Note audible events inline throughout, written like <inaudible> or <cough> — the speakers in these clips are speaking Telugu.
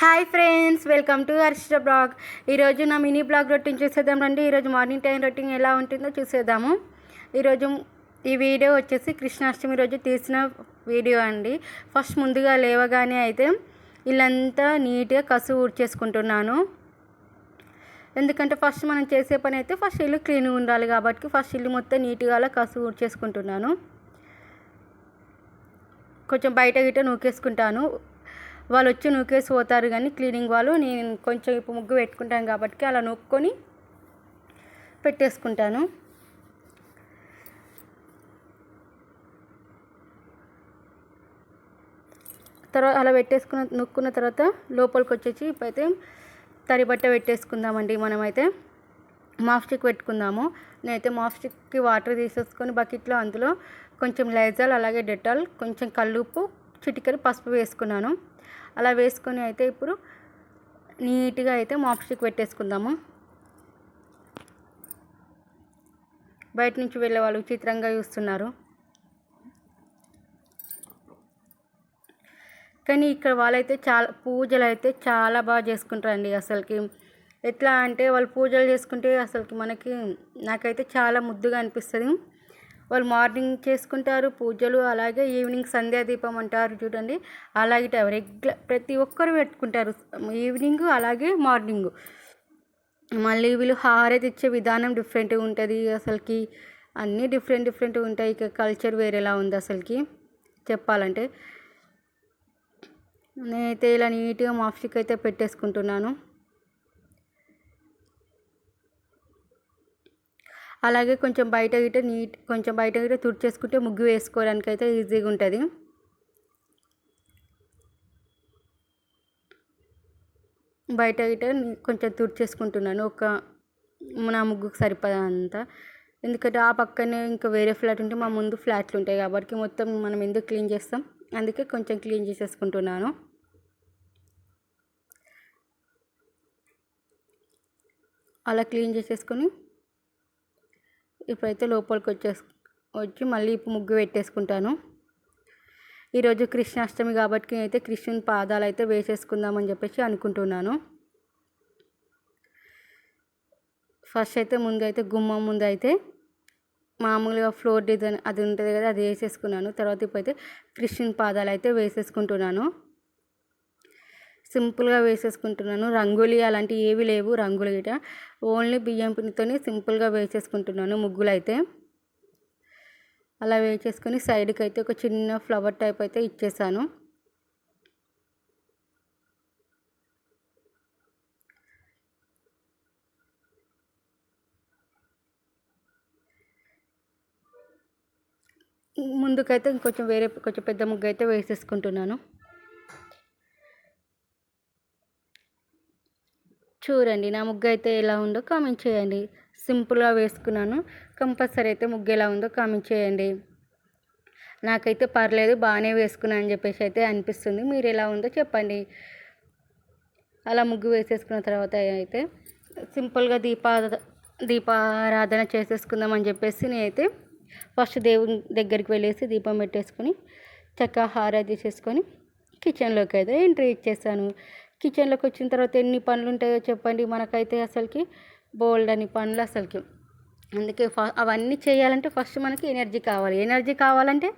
Hi friends welcome to Harshita blog. ఈరోజు నా మినీ బ్లాగ్ రొటీన్ చూసేద్దాం రండి. ఈరోజు మార్నింగ్ టైం రొటీన్ ఎలా ఉంటుందో చూసేద్దాము. ఈరోజు ఈ వీడియో వచ్చేసి కృష్ణాష్టమి రోజు తీసిన వీడియో అండి. ఫస్ట్ ముందుగా లేవగానే అయితే ఇల్లంతా నీట్గా కసు ఊడ్చేసుకుంటున్నాను. ఎందుకంటే ఫస్ట్ మనం చేసే పని అయితే ఫస్ట్ ఇల్లు క్లీన్గా ఉండాలి కాబట్టి ఫస్ట్ ఇల్లు మొత్తం నీట్గా అలా కసు ఊడ్చేసుకుంటున్నాను. కొంచెం బయట గిట్ట నూకేసుకుంటాను. వాళ్ళు వచ్చి నూకేసి పోతారు కానీ క్లీనింగ్ వాళ్ళు నేను కొంచెం ఇప్పుడు ముగ్గు పెట్టుకుంటాను కాబట్టి అలా నూక్కొని పెట్టేసుకుంటాను. తర్వాత అలా పెట్టేసుకున్న నొక్కున్న తర్వాత లోపలికి వచ్చేసి ఇప్పుడైతే తడి బట్ట పెట్టేసుకుందామండి మనమైతే. మాఫ్ స్టిక్ పెట్టుకుందాము. నేనైతే మాఫ్ స్టిక్కి వాటర్ తీసేసుకొని బకెట్లో అందులో కొంచెం లైజాల్ అలాగే డెటాల్ కొంచెం కల్లుప్పు చిటికలు పసుపు వేసుకున్నాను. అలా వేసుకొని అయితే ఇప్పుడు నీట్గా అయితే మాప్ స్టిక్ పెట్టేసుకుందాము. బయట నుంచి వెళ్ళే వాళ్ళు విచిత్రంగా చూస్తున్నారు. కానీ ఇక్కడ వాళ్ళైతే చాలా పూజలు అయితే చాలా బాగా చేసుకుంటారండి అసలుకి. ఎట్లా అంటే వాళ్ళు పూజలు చేసుకుంటే అసలుకి మనకి నాకైతే చాలా ముద్దుగా అనిపిస్తుంది. వాళ్ళు మార్నింగ్ చేసుకుంటారు పూజలు అలాగే ఈవినింగ్ సంధ్యా దీపం అంటారు చూడండి. అలాగే రెగ్యులర్ ప్రతి ఒక్కరు పెట్టుకుంటారు. ఈవినింగ్ అలాగే మార్నింగ్. మళ్ళీ వీళ్ళు హారతి ఇచ్చే విధానం డిఫరెంట్గా ఉంటుంది అసలుకి. అన్నీ డిఫరెంట్ డిఫరెంట్ ఉంటాయి. ఇక కల్చర్ వేరేలా ఉంది అసలుకి. చెప్పాలంటే నేనైతే ఇలా నీట్గా మాఫ్స్టిక్ అయితే పెట్టేసుకుంటున్నాను. అలాగే కొంచెం బయట గిట్ట నీట్ కొంచెం బయట గిట్ట తుడిచేసుకుంటే ముగ్గు వేసుకోవడానికి అయితే ఈజీగా ఉంటుంది. బయట గిట్ట కొంచెం తుడిచేసుకుంటున్నాను. ఒక నా ముగ్గుకు సరిపడా అంతా. ఎందుకంటే ఆ పక్కనే ఇంకా వేరే ఫ్లాట్ ఉంటే మా ముందు ఫ్లాట్లు ఉంటాయి కాబట్టి మొత్తం మనం ఎందుకు క్లీన్ చేస్తాం? అందుకే కొంచెం క్లీన్ చేసేసుకుంటున్నాను. అలా క్లీన్ చేసేసుకొని ఇప్పుడైతే లోపలికి వచ్చేసి వచ్చి మళ్ళీ ఇప్పుడు ముగ్గు పెట్టేసుకుంటాను. ఈరోజు కృష్ణాష్టమి కాబట్టి అయితే కృష్ణుని పాదాలు అయితే వేసేసుకుందామని చెప్పేసి అనుకుంటున్నాను. ఫస్ట్ అయితే ముందు అయితే గుమ్మం ముందు అయితే మామూలుగా ఫ్లోర్ డిజైన్ అది ఉంటుంది కదా అది వేసేసుకున్నాను. తర్వాత ఇప్పుడైతే కృష్ణుని పాదాలు అయితే వేసేసుకుంటున్నాను. సింపుల్గా వేసేసుకుంటున్నాను. రంగులు అలాంటివి ఏవి లేవు. రంగులు గిట. ఓన్లీ బియ్యం పిండితోనే సింపుల్గా వేసేసుకుంటున్నాను ముగ్గులు అయితే అలా వేసేసుకొని సైడ్కి అయితే ఒక చిన్న ఫ్లవర్ టైప్ అయితే ఇచ్చేసాను. ముందుకైతే ఇంకొంచెం వేరే కొంచెం పెద్ద ముగ్గు అయితే వేసేసుకుంటున్నాను. చూడండి నా ముగ్గు అయితే ఎలా ఉందో కామెంట్ చేయండి. సింపుల్గా వేసుకున్నాను. కంపల్సరీ అయితే ముగ్గు ఎలా ఉందో కామెంట్ చేయండి. నాకైతే పర్లేదు బాగానే వేసుకున్నాను అని చెప్పేసి అయితే అనిపిస్తుంది. మీరు ఎలా ఉందో చెప్పండి. అలా ముగ్గు వేసేసుకున్న తర్వాత అయితే సింపుల్గా దీపా దీపారాధన చేసేసుకుందాం అని చెప్పేసి నేనైతే ఫస్ట్ దేవుని దగ్గరికి వెళ్ళేసి దీపం పెట్టేసుకొని చక్కగా హారతి చేసుకొని కిచెన్లోకి అయితే ఎంట్రీ ఇచ్చేసాను. కిచెన్లోకి వచ్చిన తర్వాత ఎన్ని పనులు ఉంటాయో చెప్పండి. మనకైతే అసలుకి బోల్డ్ అని పనులు అసలుకి. అందుకే ఫ అవన్నీ చేయాలంటే ఫస్ట్ మనకి ఎనర్జీ కావాలి. ఎనర్జీ కావాలంటే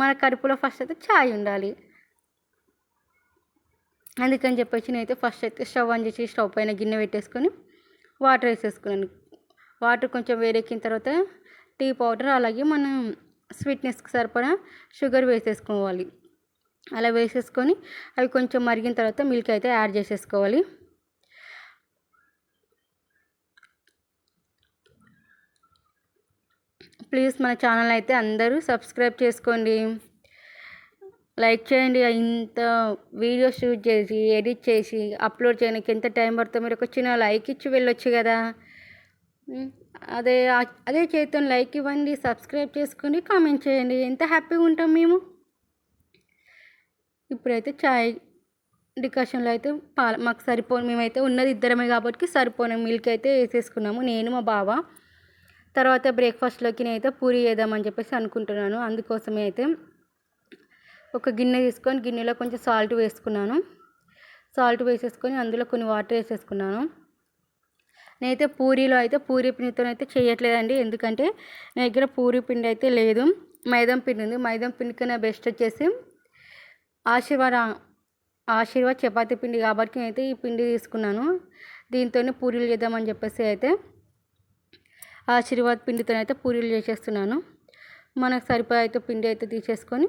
మన కడుపులో ఫస్ట్ అయితే ఛాయ్ ఉండాలి. అందుకని చెప్పేసి నేనైతే ఫస్ట్ అయితే స్టవ్ ఆన్ చేసి స్టవ్ పైన గిన్నె పెట్టేసుకొని వాటర్ వేసేసుకున్నాను. వాటర్ కొంచెం వేడెక్కిన తర్వాత టీ పౌడర్ అలాగే మనం స్వీట్నెస్కి సరిపడా షుగర్ వేసేసుకోవాలి. అలా వేసేసుకొని అవి కొంచెం మరిగిన తర్వాత మిల్క్ అయితే యాడ్ చేసేసుకోవాలి. ప్లీజ్ మన ఛానల్ అయితే అందరూ సబ్స్క్రైబ్ చేసుకోండి. లైక్ చేయండి. ఇంత వీడియో షూట్ చేసి ఎడిట్ చేసి అప్లోడ్ చేయడానికి ఎంత టైం పడుతుందో మీరు ఒక చిన్న లైక్ ఇచ్చి వెళ్ళొచ్చు కదా. అదే అదే చేతితో లైక్ ఇవ్వండి సబ్స్క్రైబ్ చేసుకోండి కామెంట్ చేయండి. ఎంత హ్యాపీగా ఉంటాం మేము. ఇప్పుడైతే చాయ్ డికాషన్లో అయితే పాల మాకు సరిపోను మేమైతే ఉన్నది ఇద్దరమే కాబట్టి సరిపోని మిల్క్ అయితే వేసేసుకున్నాము. నేను మా బావ. తర్వాత బ్రేక్ఫాస్ట్లోకి నేనైతే పూరి వేద్దామని చెప్పేసి అనుకుంటున్నాను. అందుకోసమే అయితే ఒక గిన్నె తీసుకొని గిన్నెలో కొంచెం సాల్ట్ వేసుకున్నాను. సాల్ట్ వేసేసుకొని అందులో కొన్ని వాటర్ వేసేసుకున్నాను. నేనైతే పూరీలో అయితే పూరీ పిండితో అయితే చేయట్లేదండి. ఎందుకంటే నా దగ్గర పూరీ పిండి అయితే లేదు. మైదం పిండి ఉంది. మైదం పిండి కన్నా బెస్ట్ వచ్చేసి ఆశీర్వాద ఆశీర్వాద్ చపాతీ పిండి కాబట్టి అయితే ఈ పిండి తీసుకున్నాను. దీంతోనే పూరీలు చేద్దామని చెప్పేసి అయితే ఆశీర్వాద్ పిండితో అయితే పూరీలు చేసేస్తున్నాను. మనకు సరిపోయే అయితే పిండి అయితే తీసేసుకొని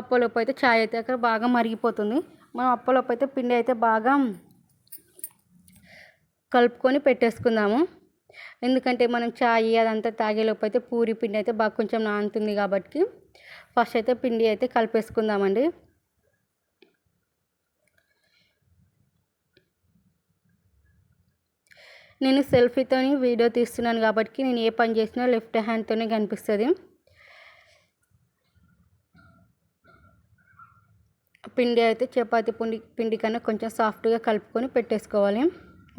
అప్పలోపు అయితే ఛాయ్ అయితే అక్కడ బాగా మరిగిపోతుంది. మనం అప్పలోపు అయితే పిండి అయితే బాగా కలుపుకొని పెట్టేసుకుందాము. ఎందుకంటే మనం ఛాయ్ అదంతా తాగేలోపు అయితే పూరి పిండి అయితే బాగా కొంచెం నానుతుంది కాబట్టి ఫస్ట్ అయితే పిండి అయితే కలిపేసుకుందామండి. నేను సెల్ఫీతోని వీడియో తీస్తున్నాను కాబట్టి నేను ఏ పని చేసినా లెఫ్ట్ హ్యాండ్తోనే కనిపిస్తుంది. పిండి అయితే చపాతి పిండి పిండి కన్నా కొంచెం సాఫ్ట్గా కలుపుకొని పెట్టేసుకోవాలి.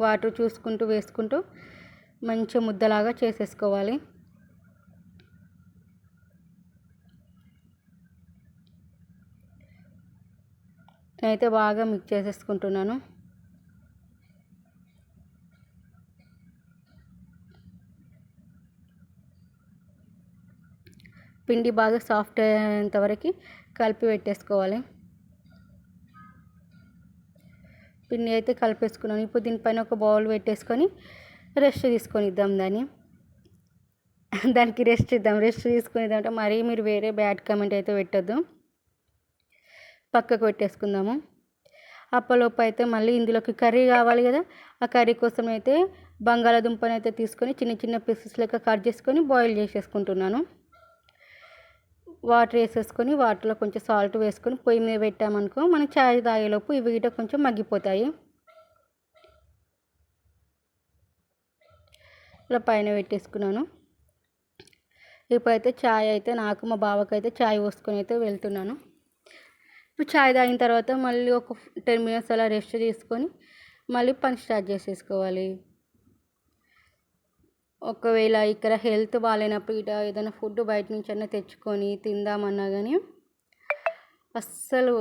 వాటర్ చూసుకుంటూ వేసుకుంటూ మంచి ముద్దలాగా చేసేసుకోవాలి. నేనైతే బాగా మిక్స్ చేసేసుకుంటున్నాను. పిండి బాగా సాఫ్ట్ అయ్యేంత వరకు కలిపి పెట్టేసుకోవాలి. పిండి అయితే కలిపేసుకున్నాను. ఇప్పుడు దీనిపైన ఒక బౌల్ పెట్టేసుకొని రెస్ట్ తీసుకొని ఇద్దాం దాన్ని. దానికి రెస్ట్ ఇద్దాం. రెస్ట్ తీసుకునేదంటే మరీ మీరు వేరే బ్యాడ్ కమెంట్ అయితే పెట్టద్దు. పక్కకు పెట్టేసుకుందాము. అప్పలోపు అయితే మళ్ళీ ఇందులోకి కర్రీ కావాలి కదా. ఆ కర్రీ కోసం అయితే బంగాళాదుంపని అయితే తీసుకొని చిన్న చిన్న పీసెస్ లెక్క కట్ చేసుకొని బాయిల్ చేసేసుకుంటున్నాను. వాటర్ వేసేసుకొని వాటర్లో కొంచెం సాల్ట్ వేసుకొని పొయ్యి మీద పెట్టామనుకో మనం ఛాయ్ తాగేలోపు ఇవి గిట కొంచెం మగ్గిపోతాయి. ఇలా పైన పెట్టేసుకున్నాను. ఇప్పుడైతే ఛాయ్ అయితే నాకు మా బావకైతే ఛాయ్ పోసుకొని అయితే వెళ్తున్నాను. ఇప్పుడు చాయ్ తాగిన తర్వాత మళ్ళీ ఒక టెన్ మినిట్స్ అలా రెస్ట్ తీసుకొని మళ్ళీ పని స్టార్ట్ చేసేసుకోవాలి. ఒకవేళ ఇక్కడ హెల్త్ బాగాలేనప్పుడు ఇట ఏదైనా ఫుడ్ బయట నుంచి అన్నా తెచ్చుకొని తిందామన్నా కానీ అస్సలు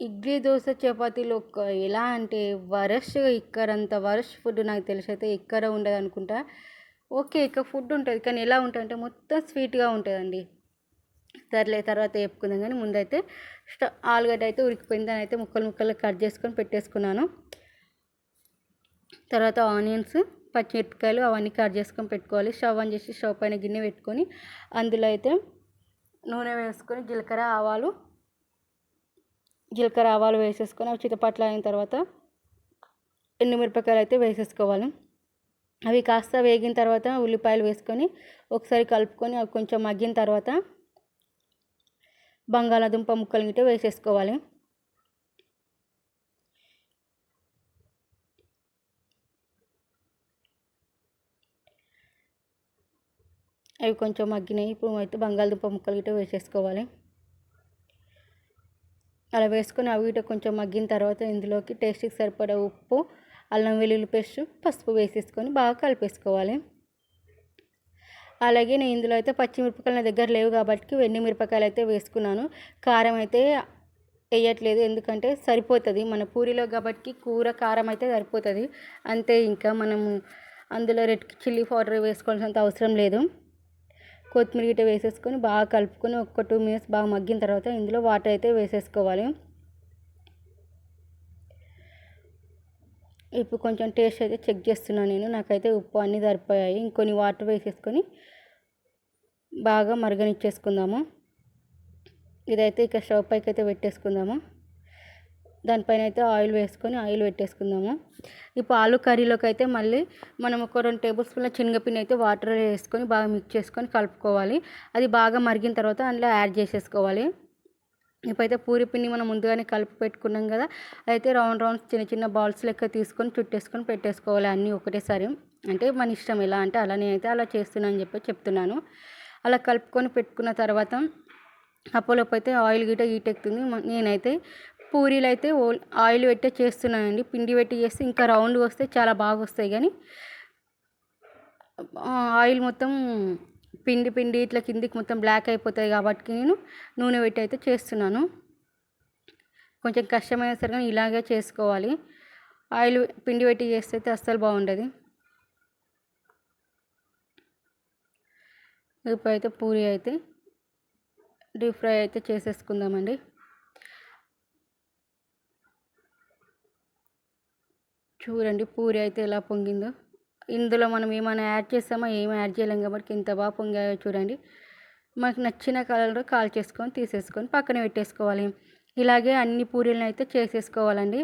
ఇడ్లీ దోశ చపాతీలు ఒక ఎలా అంటే వరస్ట్గా ఇక్కడంత వరస్ట్ ఫుడ్ నాకు తెలిసి అయితే ఎక్కడ ఉండదు అనుకుంటా ఓకే ఇక్కడ ఫుడ్ ఉంటుంది కానీ ఎలా ఉంటుంది అంటే మొత్తం స్వీట్గా ఉంటుందండి. సర్లే తర్వాత వేపుకుందాం కానీ ముందైతే స్ట ఆలుగడ్డ అయితే ఉడికిపోయింది. దాని అయితే ముక్కలు ముక్కలు కట్ చేసుకొని పెట్టేసుకున్నాను. తర్వాత ఆనియన్స్ పచ్చిమిరపకాయలు అవన్నీ కట్ చేసుకొని పెట్టుకోవాలి. స్టవ్ ఆన్ చేసి స్టవ్ పైన గిన్నె పెట్టుకొని అందులో అయితే నూనె వేసుకొని జీలకర్ర ఆవాలు జీలకర్ర ఆవాలు వేసేసుకొని అవి చితపట్లు అయిన తర్వాత ఎండుమిరపకాయలు అయితే వేసేసుకోవాలి. అవి కాస్త వేగిన తర్వాత ఉల్లిపాయలు వేసుకొని ఒకసారి కలుపుకొని అవి కొంచెం మగ్గిన తర్వాత బంగాళాదుంప ముక్కలు గిట్ట వేసేసుకోవాలి. అవి కొంచెం మగ్గినాయి. ఇప్పుడు అయితే బంగాళదుంప ముక్కలు గిట్ట వేసేసుకోవాలి. అలా వేసుకొని అవి గిట్ట కొంచెం మగ్గిన తర్వాత ఇందులోకి టేస్ట్కి సరిపడే ఉప్పు అల్లం వెల్లుల్లి పేస్ట్ పసుపు వేసేసుకొని బాగా కలిపేసుకోవాలి. అలాగే నేను ఇందులో అయితే పచ్చిమిరపకాయలు నా దగ్గర లేవు కాబట్టి వెన్ని మిరపకాయలు అయితే వేసుకున్నాను. కారం అయితే వేయట్లేదు. ఎందుకంటే సరిపోతుంది. మన పూరిలో కాబట్టి కూర కారం అయితే సరిపోతుంది. అంతే ఇంకా మనము అందులో రెడ్ చిల్లీ పౌడర్ వేసుకోవాల్సినంత అవసరం లేదు. కొత్తిమీర గిట్ట వేసేసుకొని బాగా కలుపుకొని ఒక టూ మినిట్స్ బాగా మగ్గిన తర్వాత ఇందులో వాటర్ అయితే వేసేసుకోవాలి. ఇప్పుడు కొంచెం టేస్ట్ అయితే చెక్ చేస్తున్నాను నేను. నాకైతే ఉప్పు అన్నీ సరిపోయాయి. ఇంకొన్ని వాటర్ వేసేసుకొని బాగా మరగనిచ్చేసుకుందాము. ఇదైతే ఇక స్టవ్ పైకి అయితే పెట్టేసుకుందాము. దానిపైన అయితే ఆయిల్ వేసుకొని ఆయిల్ పెట్టేసుకుందాము. ఇప్పుడు ఆలు కర్రీలోకి అయితే మళ్ళీ మనం ఒక రెండు టేబుల్ స్పూన్ల శనగపిండి అయితే వాటర్ వేసుకొని బాగా మిక్స్ చేసుకొని కలుపుకోవాలి. అది బాగా మరిగిన తర్వాత అందులో యాడ్ చేసేసుకోవాలి. ఇప్పుడైతే పూరి పిండి మనం ముందుగానే కలిపి పెట్టుకున్నాం కదా అయితే రౌండ్ రౌండ్స్ చిన్న చిన్న బాల్స్ లెక్క తీసుకొని చుట్టేసుకొని పెట్టేసుకోవాలి అన్నీ ఒకటేసారి. అంటే మన ఇష్టం ఎలా అంటే అలా నేనైతే అలా చేస్తున్నాను చెప్పి చెప్తున్నాను. అలా కలుపుకొని పెట్టుకున్న తర్వాత అప్పలోపు అయితే ఆయిల్ గిట్ట గీటెక్కుతుంది నేనైతే పూరీలు అయితే ఆయిల్ పెట్టే చేస్తున్నానండి. పిండి పెట్టి చేస్తే ఇంకా రౌండ్ వస్తే చాలా బాగా వస్తాయి కానీ ఆయిల్ మొత్తం పిండి పిండి ఇట్లా కిందికి మొత్తం బ్లాక్ అయిపోతాయి కాబట్టి నేను నూనె పెట్టి అయితే చేస్తున్నాను. కొంచెం కష్టమైన సరే కానీ ఇలాగే చేసుకోవాలి. ఆయిల్ పిండి పెట్టి చేస్తే అయితే అస్సలు బాగుండదు. ఇప్పుడు అయితే పూరి అయితే డీప్ ఫ్రై అయితే చేసేసుకుందామండి. చూడండి పూరి అయితే ఎలా పొంగిందో. ఇందులో మనం ఏమైనా యాడ్ చేస్తామో? ఏమి యాడ్ చేయలేం కాబట్టి ఇంత బాగా పొంగాయో చూడండి. మనకు నచ్చిన కలర్లో కాల్ చేసుకొని తీసేసుకొని పక్కన పెట్టేసుకోవాలి. ఇలాగే అన్ని పూరీలను అయితే చేసేసుకోవాలండి.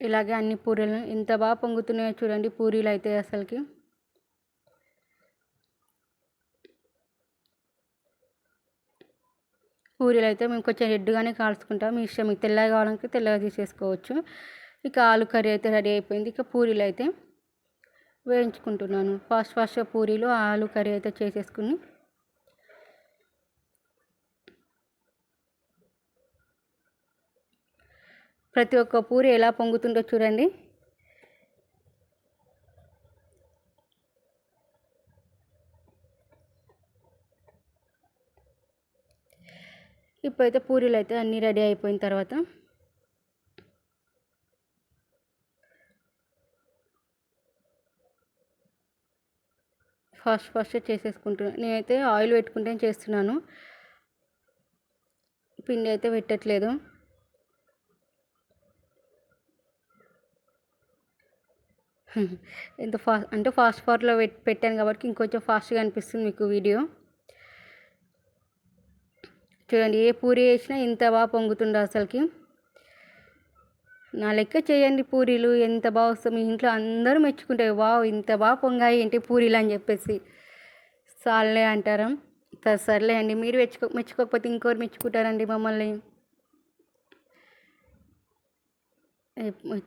ఇలాగే అన్ని పూరీలను ఎంత బాగా పొంగుతున్నాయో చూడండి పూరీలు అయితే అసలుకి. పూరీలు అయితే మేము కొంచెం రెడ్గానే కాల్చుకుంటాం. మీ ఇష్టం మీకు తెల్లగా కావాలంటే తెల్లగా తీసేసుకోవచ్చు ఇక ఆలు కర్రీ అయితే రెడీ అయిపోయింది. ఇక పూరీలు అయితే వేయించుకుంటున్నాను. ఫాస్ట్ ఫాస్ట్గా పూరీలు ఆలు కర్రీ అయితే చేసేసుకుని. ప్రతి ఒక్క పూరి ఎలా పొంగుతుందో చూడండి. ఇప్పుడైతే పూరీలు అయితే అన్నీ రెడీ అయిపోయిన తర్వాత ఫాస్ట్ ఫాస్ట్ చేసేసుకుంటున్నాను నేనైతే ఆయిల్ పెట్టుకుంటే చేస్తున్నాను. పిండి అయితే పెట్టట్లేదు. <laughs> ఎంత ఫాస్ట్ అంటే ఫాస్ట్ ఫార్లో పెట్టాను కాబట్టి ఇంకొంచెం ఫాస్ట్గా అనిపిస్తుంది మీకు వీడియో. చూడండి ఏ పూరి వేసినా ఇంత బాగా పొంగుతుందో అసలుకి. నా లెక్క చేయండి పూరీలు ఎంత బాగా వస్తాయి. మీ ఇంట్లో అందరూ మెచ్చుకుంటారు. వావ్ ఇంత బాగా పొంగాయి ఏంటి పూరీలు అని చెప్పేసి. సాల్లే అంటారా. సర్లే అండి. మీరు మెచ్చుకో మెచ్చుకోకపోతే ఇంకోరు మెచ్చుకుంటారండి మమ్మల్ని.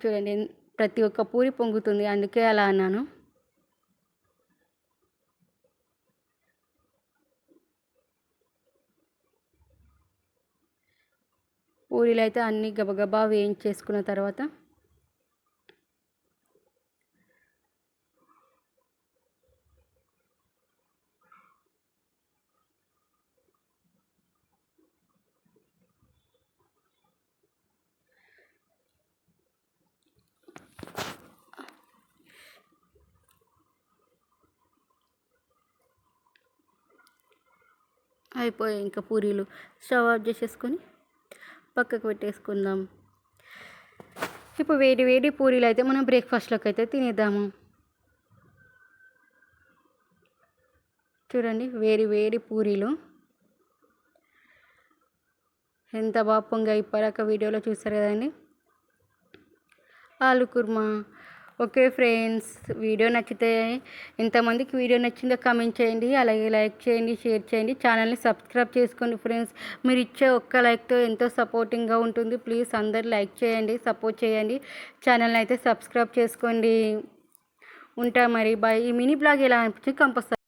చూడండి ప్రతి ఒక్క పూరి పొంగుతుంది. అందుకే అలా అన్నాను. పూరీలు అయితే అన్నీ గబగబా వేయించేసుకున్న తర్వాత అయిపోయాయి ఇంకా పూరీలు. స్టవ్ ఆఫ్ చేసేసుకొని పక్కకు పెట్టేసుకుందాం. ఇప్పుడు వేడి వేడి పూరీలు అయితే మనం బ్రేక్ఫాస్ట్లోకి అయితే తినేద్దాము. చూడండి వేడి వేడి పూరీలు. ఎంత బాగా పొంగా ఇప్పటిదాకా వీడియోలో చూస్తారు కదండి. ఆలు కుర్మా ఓకే ఫ్రెండ్స్ వీడియో నచ్చితే ఎంతమందికి వీడియో నచ్చిందో కమెంట్ చేయండి అలాగే లైక్ చేయండి షేర్ చేయండి ఛానల్ని సబ్స్క్రైబ్ చేసుకోండి ఫ్రెండ్స్. మీరు ఇచ్చే ఒక్క లైక్తో ఎంతో సపోర్టింగ్గా ఉంటుంది. ప్లీజ్ అందరు లైక్ చేయండి సపోర్ట్ చేయండి ఛానల్ని అయితే సబ్స్క్రైబ్ చేసుకోండి. ఉంటా మరి బాయ్. ఈ మినీ బ్లాగ్ ఎలా అనిపించింది? కంపల్సరీ